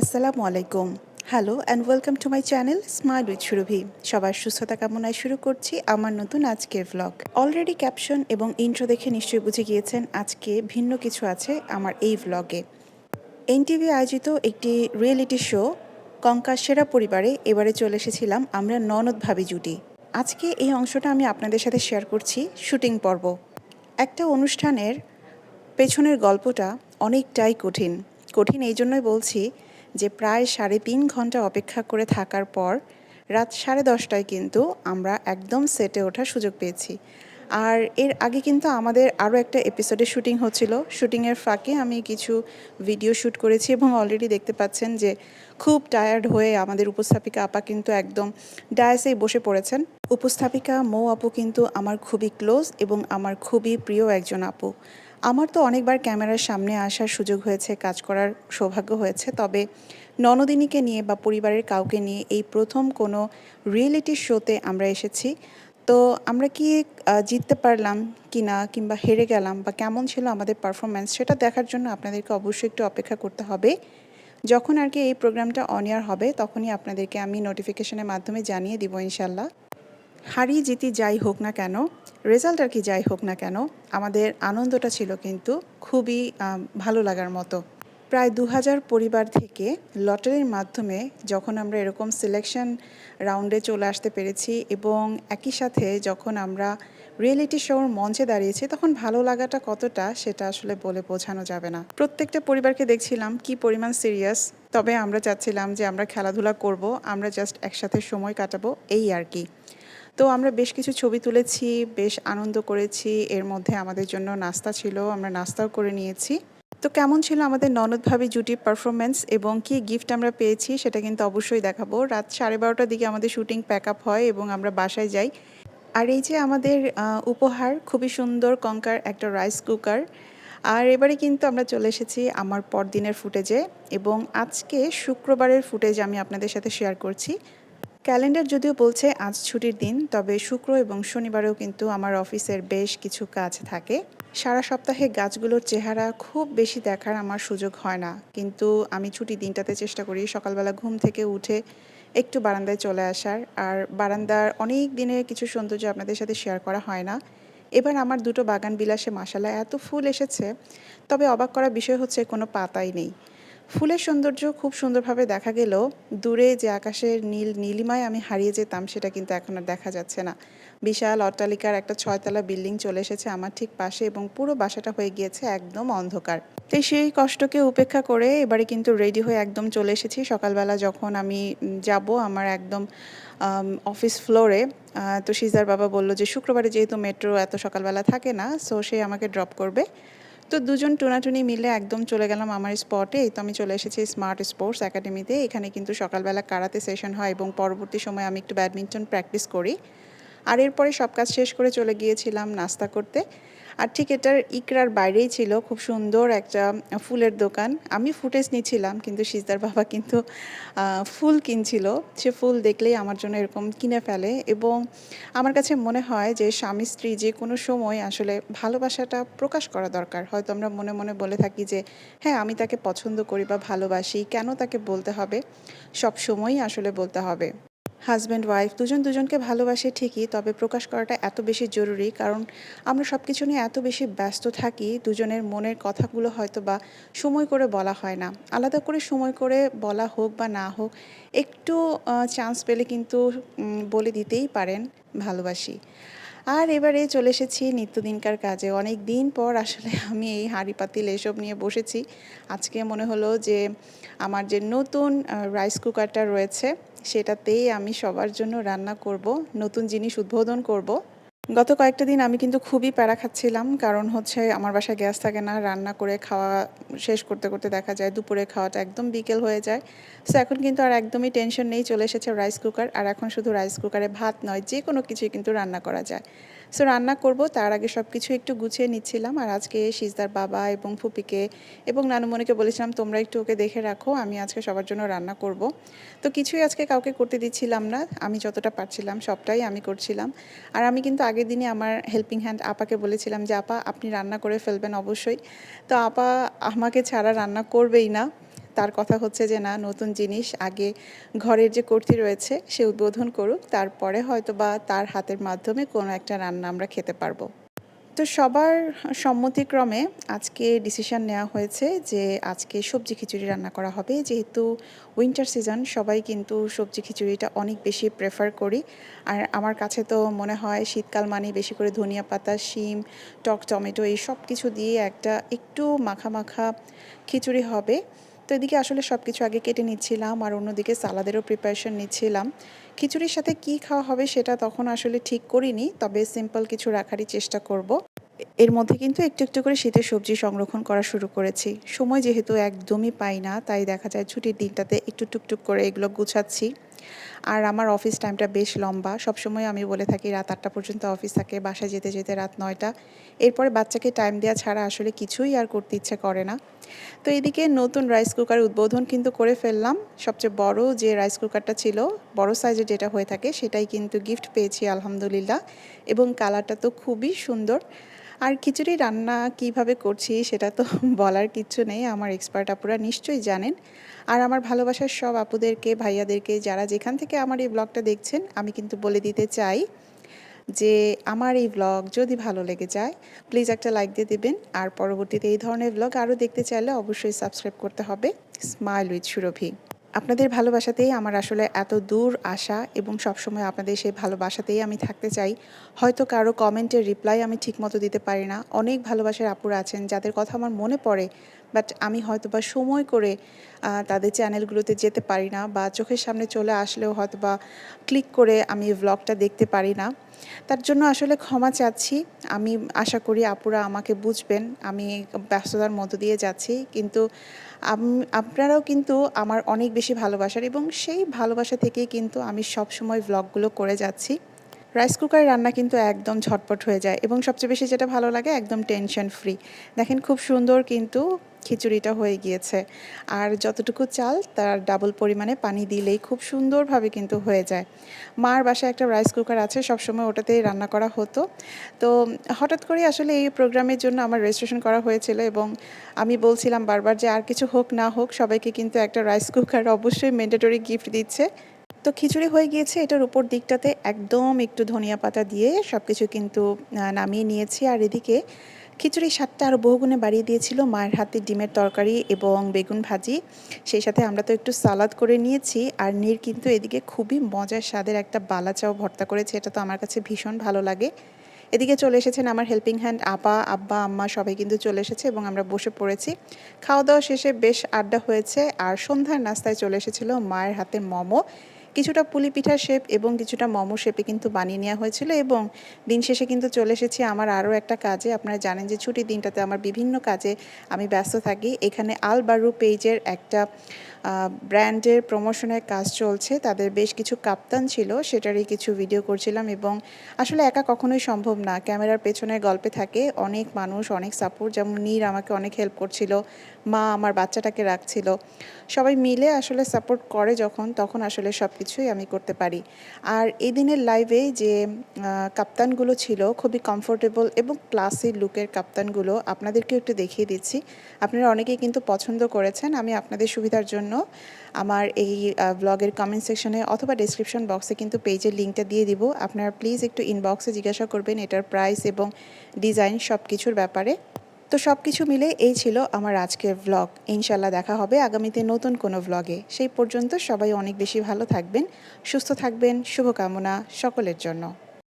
আসসালামু আলাইকুম। Hello and welcome to my channel smile with Surabhi সবার সুস্থতা কামনায় শুরু করছি আমার নতুন আজকের ভ্লগ অলরেডি ক্যাপশন এবং ইন্ট্রো দেখে নিশ্চয়ই বুঝে গিয়েছেন আজকে ভিন্ন কিছু আছে আমার এই ভ্লগে এনটিভি আয়োজিত একটি রিয়েলিটি শো কঙ্কার সেরা পরিবারে এবারে চলে এসেছিলাম আমরা ননদ ভাবি জুটি। আজকে এই অংশটা আমি আপনাদের সাথে শেয়ার করছি শুটিং পর্ব। একটা অনুষ্ঠানের পেছনের গল্পটা অনেকটাই কঠিন। কঠিন এই জন্যই বলছি যে প্রায় সাড়ে তিন ঘণ্টা অপেক্ষা করে থাকার পর রাত সাড়ে দশটায় কিন্তু আমরা একদম সেটে ওঠার সুযোগ পেয়েছি। আর এর আগে কিন্তু আমাদের আরও একটা এপিসোডে শুটিং হচ্ছিল। শুটিংয়ের ফাঁকে আমি কিছু ভিডিও শ্যুট করেছি এবং অলরেডি দেখতে পাচ্ছেন যে খুব টায়ার্ড হয়ে আমাদের উপস্থাপিকা আপা কিন্তু একদম ডায়াসেই বসে পড়েছেন। উপস্থাপিকা মৌ আপু কিন্তু আমার খুবই ক্লোজ এবং আমার খুবই প্রিয় একজন আপু। আমার তো অনেকবার ক্যামেরার সামনে আসার সুযোগ হয়েছে, কাজ করার সৌভাগ্য হয়েছে, তবে ননদিনীকে নিয়ে বা পরিবারের কাউকে নিয়ে এই প্রথম কোনো রিয়েলিটি শোতে আমরা এসেছি। তো আমরা কি জিততে পারলাম কি না কিংবা হেরে গেলাম বা কেমন ছিল আমাদের পারফরমেন্স সেটা দেখার জন্য আপনাদেরকে অবশ্যই একটু অপেক্ষা করতে হবে। যখন আর কি এই প্রোগ্রামটা অন ইয়ার হবে, তখনই আপনাদেরকে আমি নোটিফিকেশনের মাধ্যমে জানিয়ে দিব ইনশাল্লাহ হারিয়ে জিতি যাই হোক না কেন রেজাল্ট আর কি যাই হোক না কেন, আমাদের আনন্দটা ছিল কিন্তু খুবই ভালো লাগার মতো। প্রায় দু হাজার পরিবার থেকে লটারির মাধ্যমে যখন আমরা এরকম সিলেকশন রাউন্ডে চলে আসতে পেরেছি এবং একই সাথে যখন আমরা রিয়েলিটি শোর মঞ্চে দাঁড়িয়েছি, তখন ভালো লাগাটা কতটা সেটা আসলে বলে বোঝানো যাবে না। প্রত্যেকটা পরিবারকে দেখছিলাম কি পরিমাণ সিরিয়াস তবে আমরা চাচ্ছিলাম যে আমরা খেলাধুলা করব, আমরা জাস্ট একসাথে সময় কাটাবো, এই আর কি। তো আমরা বেশ কিছু ছবি তুলেছি, বেশ আনন্দ করেছি। এর মধ্যে আমাদের জন্য নাস্তা ছিল, আমরা নাস্তাও করে নিয়েছি। তো কেমন ছিল আমাদের ননদ ভাবি জুটির পারফরমেন্স এবং কি গিফট আমরা পেয়েছি সেটা কিন্তু অবশ্যই দেখাবো। রাত সাড়ে বারোটার দিকে আমাদের শুটিং প্যাক আপ হয় এবং আমরা বাসায় যাই। আর এই যে আমাদের উপহার, খুবই সুন্দর কঙ্কার একটা রাইস কুকার আর এবারে কিন্তু আমরা চলে এসেছি আমার পরদিনের ফুটেজে এবং আজকে শুক্রবারের ফুটেজ আমি আপনাদের সাথে শেয়ার করছি। ক্যালেন্ডার যদিও বলছে আজ ছুটির দিন, তবে শুক্র এবং শনিবারেও কিন্তু আমার অফিসের বেশ কিছু কাজ থাকে। সারা সপ্তাহে গাছগুলোর চেহারা খুব বেশি দেখার আমার সুযোগ হয় না। কিন্তু আমি ছুটির দিনটাতে চেষ্টা করি সকালবেলা ঘুম থেকে উঠে একটু বারান্দায় চলে আসার। আর বারান্দার অনেক দিনের কিছু সৌন্দর্য আপনাদের সাথে শেয়ার করা হয় না। এবার আমার দুটো বাগান বিলাসে মাসালা এত ফুল এসেছে, তবে অবাক করা বিষয় হচ্ছে কোনো পাতাই নেই। ফুলের সৌন্দর্য খুব সুন্দরভাবে দেখা গেল দূরে যে আকাশের নীল নীলিমায় আমি হারিয়ে যেতাম, সেটা কিন্তু এখন আর দেখা যাচ্ছে না। বিশাল অট্টালিকার একটা ছয়তলা বিল্ডিং চলে এসেছে আমার ঠিক পাশে এবং পুরো বাসাটা হয়ে গিয়েছে একদম অন্ধকার। তো সেই কষ্টকে উপেক্ষা করে এবারে কিন্তু রেডি হয়ে একদম চলে এসেছি। সকালবেলা যখন আমি যাব আমার একদম অফিস ফ্লোরে তো সিজার বাবা বলল যে, শুক্রবারে যেহেতু মেট্রো এত সকালবেলা থাকে না, সো সে আমাকে ড্রপ করবে। তো দুজন টুনাটুনি মিলে একদম চলে গেলাম আমার স্পটে এই তো আমি চলে এসেছি স্মার্ট স্পোর্টস একাডেমিতে এখানে কিন্তু সকালবেলা কারাতে সেশন হয় এবং পরবর্তী সময় আমি একটু ব্যাডমিন্টন প্র্যাকটিস করি। আর এরপরে সব কাজ শেষ করে চলে গিয়েছিলাম নাস্তা করতে। আর ঠিক এটার ইকরার বাইরেই ছিল খুব সুন্দর একটা ফুলের দোকান। আমি ফুটেজ নিচ্ছিলাম, কিন্তু সিজদার বাবা কিন্তু ফুল কিনছিল। সে ফুল দেখলেই আমার জন্য এরকম কিনে ফেলে এবং আমার কাছে মনে হয় যে স্বামী, স্ত্রী যে কোনো সময় আসলে ভালোবাসাটা প্রকাশ করা দরকার। হয়তো আমরা মনে মনে বলে থাকি যে হ্যাঁ আমি তাকে পছন্দ করি বা ভালোবাসি, কেন তাকে বলতে হবে? সব সময়ই আসলে বলতে হবে। হাজব্যান্ড ওয়াইফ দুজন দুজনকে ভালোবাসে ঠিকই, তবে প্রকাশ করাটা এত বেশি জরুরি কারণ আমরা সব কিছু নিয়ে এত বেশি ব্যস্ত থাকি, দুজনের মনের কথাগুলো হয়তো বা সময় করে বলা হয় না। আলাদা করে সময় করে বলা হোক বা না হোক, একটু চান্স পেলে কিন্তু বলে দিতেই পারেন ভালোবাসি। আর এবারে চলে এসেছি নিত্যদিনকার কাজে। অনেক দিন পর আসলে আমি এই হাঁড়ি পাতিল এসব নিয়ে বসেছি। আজকে মনে হলো যে আমার যে নতুন রাইস কুকারটা রয়েছে, সেটাতেই আমি সবার জন্য রান্না করব, নতুন জিনিস উদ্বোধন করব। গত কয়েকটা দিন আমি কিন্তু খুবই প্যারা খাচ্ছিলাম, কারণ হচ্ছে আমার বাসায় গ্যাস থাকে না, রান্না করে খাওয়া শেষ করতে করতে দেখা যায় দুপুরে খাওয়াটা একদম বিকেল হয়ে যায়। সো এখন কিন্তু আর একদমই টেনশন নেই, চলে এসেছে রাইস কুকার আর এখন শুধু রাইস কুকারে ভাত নয়, যে কোনো কিছুই কিন্তু রান্না করা যায়। সো রান্না করব, তার আগে সব কিছু একটু গুছিয়ে নিচ্ছিলাম, আর আজকে সিজদার বাবা এবং ফুপিকে এবং নানুমণিকে বলেছিলাম, তোমরা একটু ওকে দেখে রাখো, আমি আজকে সবার জন্য রান্না করব। তো কিছুই আজকে কাউকে করতে দিচ্ছিলাম না, আমি যতটা পারছিলাম সবটাই আমি করছিলাম। আর আমি কিন্তু আগের দিনই আমার হেল্পিং হ্যান্ড আপাকে বলেছিলাম যে, আপা, আপনি রান্না করে ফেলবেন অবশ্যই। তো আপা আমাকে ছাড়া রান্না করবেই না। তার কথা হচ্ছে যে, না, নতুন জিনিস, আগে ঘরের যে কর্তি রয়েছে, সে উদ্বোধন করুক। তারপরে হয়তো বা তার হাতের মাধ্যমে কোনো একটা রান্না আমরা খেতে পারব। তো সবার সম্মতিক্রমে আজকে ডিসিশন নেওয়া হয়েছে যে আজকে সবজি খিচুড়ি রান্না করা হবে। যেহেতু উইন্টার সিজন সবাই কিন্তু সবজি খিচুড়িটা অনেক বেশি প্রেফার করি। আর আমার কাছে তো মনে হয় শীতকাল মানে বেশি করে ধনিয়া পাতা, শিম, টক, টমেটো এই সব কিছু দিয়ে একটা একটু মাখা মাখা খিচুড়ি হবে। তো এদিকে আসলে সব কিছু আগে কেটে নিচ্ছিলাম আর অন্যদিকে সালাদেরও প্রিপারেশন নিচ্ছিলাম। খিচুড়ির সাথে কি খাওয়া হবে সেটা তখন আসলে ঠিক করিনি, তবে সিম্পল কিছু রাখারই চেষ্টা করব। এর মধ্যে কিন্তু একটু একটু করে শীতের সবজি সংরক্ষণ করা শুরু করেছি। সময় যেহেতু একদমই পাই না, তাই দেখা যায় ছুটির দিনটাতে একটু টুকটুক করে এগুলো গুছাচ্ছি। আর আমার অফিস টাইমটা বেশ লম্বা। সবসময় আমি বলে থাকি, রাত আটটা পর্যন্ত অফিস থাকে, বাসায় যেতে যেতে রাত নয়টা। এরপরে বাচ্চাকে টাইম দেওয়া ছাড়া আসলে কিছুই আর করতে ইচ্ছে করে না। তো এদিকে নতুন রাইস কুকার উদ্বোধন কিন্তু করে ফেললাম। সবচেয়ে বড় যে রাইস কুকারটা ছিল, বড় সাইজের যেটা হয়ে থাকে, সেটাই কিন্তু গিফট পেয়েছি, আলহামদুলিল্লাহ। এবং কালারটা তো খুবই সুন্দর। আর খিচুড়ি রান্না কীভাবে করছি সেটা তো বলার কিচ্ছু নেই, আমার এক্সপার্ট আপুরা নিশ্চয়ই জানেন। আর আমার ভালোবাসার সব আপুদেরকে, ভাইয়াদেরকে, যারা যেখান থেকে আমার এই ব্লগটা দেখছেন, আমি কিন্তু বলে দিতে চাই যে আমার এই ব্লগ যদি ভালো লেগে যায় প্লিজ একটা লাইক দিয়ে দেবেন। আর পরবর্তীতে এই ধরনের ব্লগ আরও দেখতে চাইলে অবশ্যই সাবস্ক্রাইব করতে হবে। স্মাইল উইথ সুরভি আপনাদের ভালোবাসাতেই আমার আসলে এত দূর আসা এবং সবসময় আপনাদের সেই ভালোবাসাতেই আমি থাকতে চাই। হয়তো কারও কমেন্টের রিপ্লাই আমি ঠিকমতো দিতে পারি না। অনেক ভালোবাসার আপুরা আছেন যাদের কথা আমার মনে পড়ে। বাট আমি হয়তো বা সময় করে তাদের চ্যানেলগুলোতে যেতে পারি না বা চোখের সামনে চলে আসলেও হয়তো বা ক্লিক করে আমি ব্লগটা দেখতে পারি না। তার জন্য আসলে ক্ষমা চাচ্ছি। আমি আশা করি আপুরা আমাকে বুঝবেন। আমি ব্যস্ততার মধ্য দিয়ে যাচ্ছি। কিন্তু আপনারাও কিন্তু আমার অনেক বেশি ভালোবাসার এবং সেই ভালোবাসা থেকেই কিন্তু আমি সব সময় ব্লগগুলো করে যাচ্ছি। রাইস কুকারে রান্না কিন্তু একদম ঝটপট হয়ে যায় এবং সবচেয়ে বেশি যেটা ভালো লাগে একদম টেনশন ফ্রি দেখেন খুব সুন্দর কিন্তু খিচুড়িটা হয়ে গিয়েছে। আর যতটুকু চাল, তার ডাবল পরিমাণে পানি দিলেই খুব সুন্দরভাবে কিন্তু হয়ে যায়। মার বাসায় একটা রাইস কুকার আছে, সবসময় ওটাতেই রান্না করা হতো। তো হঠাৎ করে আসলে এই প্রোগ্রামের জন্য আমার রেজিস্ট্রেশন করা হয়েছিল এবং আমি বলছিলাম বারবার যে আর কিছু হোক না হোক, সবাইকে কিন্তু একটা রাইস কুকার অবশ্যই ম্যান্ডেটরি গিফট দিচ্ছে। তো খিচুড়ি হয়ে গিয়েছে, এটার উপর দিকটাতে একদম একটু ধনিয়া পাতা দিয়ে সব কিছু কিন্তু নামিয়ে নিয়েছি। আর এদিকে খিচুড়ির স্বাদটা আরও বহুগুণে বাড়িয়ে দিয়েছিল মায়ের হাতে ডিমের তরকারি এবং বেগুন ভাজি। সেই সাথে আমরা তো একটু সালাদ করে নিয়েছি আর নীর কিন্তু এদিকে খুবই মজার স্বাদের একটা বালাচাও ভর্তা করেছে, এটা তো আমার কাছে ভীষণ ভালো লাগে। এদিকে চলে এসেছেন আমার হেল্পিং হ্যান্ড আপা, আব্বা, আম্মা সবাই কিন্তু চলে এসেছে এবং আমরা বসে পড়েছি। খাওয়া দাওয়া শেষে বেশ আড্ডা হয়েছে আর সন্ধ্যার নাস্তায় চলে এসেছিল মায়ের হাতে মোমো। কিছুটা পুলি পিঠার শেপ এবং কিছুটা মোমো শেপে কিন্তু বানিয়ে নেওয়া হয়েছিল এবং দিন শেষে কিন্তু চলে এসেছি আমার আরও একটা কাজে। আপনারা জানেন যে ছুটির দিনটাতে আমার বিভিন্ন কাজে আমি ব্যস্ত থাকি। এখানে আলবারু পেজের একটা ব্র্যান্ডের প্রমোশনের কাজ চলছে। তাদের বেশ কিছু কাপ্তান ছিল, সেটারই কিছু ভিডিও করছিলাম এবং আসলে একা কখনোই সম্ভব না। ক্যামেরার পেছনে গল্পে থাকে, অনেক মানুষ, অনেক সাপোর্ট যেমন নীর আমাকে অনেক হেল্প করছিল, মা আমার বাচ্চাটাকে রাখছিল। সবাই মিলে আসলে সাপোর্ট করে যখন, তখন আসলে সব কিছুই আমি করতে পারি। আর এই দিনের লাইভে যে কাপ্তানগুলো ছিল, খুবই কমফোর্টেবল এবং ক্লাসি লুকের কাপ্তানগুলো আপনাদেরকে একটু দেখিয়ে দিচ্ছি। আপনারা অনেকেই কিন্তু পছন্দ করেছেন, আমি আপনাদের সুবিধার জন্য আমার এই ব্লগের কমেন্ট সেকশনে অথবা ডিসক্রিপশন বক্সে কিন্তু পেজের লিঙ্কটা দিয়ে দিব। আপনারা প্লিজ একটু ইনবক্সে জিজ্ঞাসা করবেন এটার প্রাইস এবং ডিজাইন সব কিছুর ব্যাপারে। তো সব কিছু মিলে এই ছিল আমার আজকের ভ্লগ ইনশাল্লাহ দেখা হবে আগামীতে নতুন কোনো ভ্লগে সেই পর্যন্ত সবাই অনেক বেশি ভালো থাকবেন, সুস্থ থাকবেন, শুভকামনা সকলের জন্য।